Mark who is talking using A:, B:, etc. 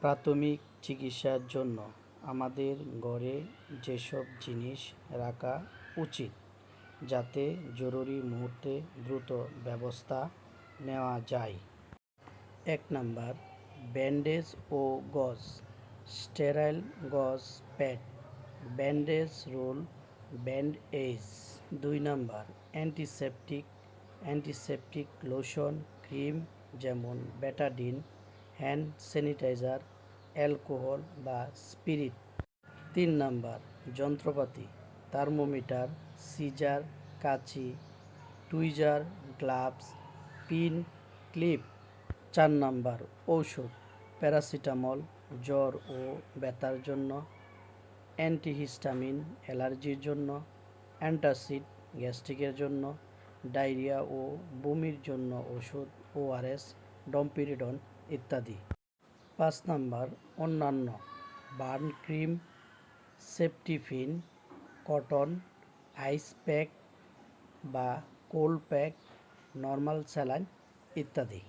A: প্রাথমিক চিকিৎসার জন্য আমাদের ঘরে যেসব জিনিস রাখা উচিত, যাতে জরুরি মুহূর্তে দ্রুত ব্যবস্থা নেওয়া যায়। এক নাম্বার, ব্যান্ডেজ ও gauze, sterile gauze pad, bandage roll, band aid দুই number, antiseptic antiseptic lotion, cream যেমন বেটাডিন হ্যান্ড স্যানিটাইজার, অ্যালকোহল বা স্পিরিট। তিন নাম্বার, যন্ত্রপাতি, থার্মোমিটার, সিজার, কাঁচি, টুইজার, গ্লাভস, পিন, ক্লিপ। চার নাম্বার, ঔষধ, প্যারাসিটামল, জ্বর ও ব্যথার জন্য, অ্যান্টিহিস্টামিন, অ্যালার্জির জন্য, অ্যান্টাসিড, গ্যাস্ট্রিকের জন্য, ডায়রিয়া ও বমির জন্য ওষুধ ওআরএস ডম্পিরিডন ইত্যাদি। পাঁচ নাম্বার, অন্যান্য। বার্ন ক্রিম সেপটিফিন কটন, আইস প্যাক বা কোল্ড প্যাক, নর্মাল স্যালাইন ইত্যাদি।